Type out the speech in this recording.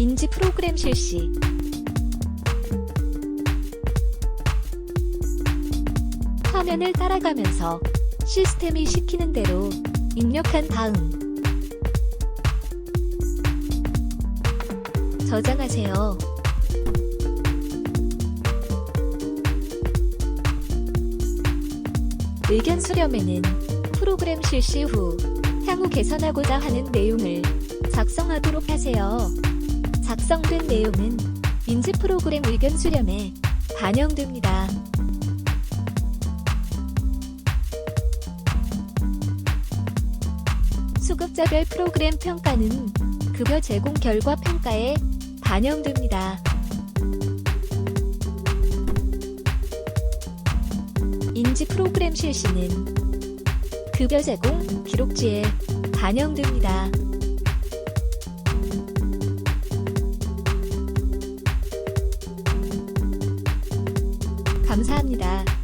인지 프로그램 실시 화면을 따라가면서 시스템이 시키는 대로 입력한 다음 저장하세요. 의견 수렴에는 프로그램 실시 후 향후 개선하고자 하는 내용을 작성하도록 하세요. 작성된 내용은 인지 프로그램 의견 수렴에 반영됩니다. 수급자별 프로그램 평가는 급여 제공 결과 평가에 반영됩니다. 인지 프로그램 실시는 급여 제공 기록지에 반영됩니다. 감사합니다.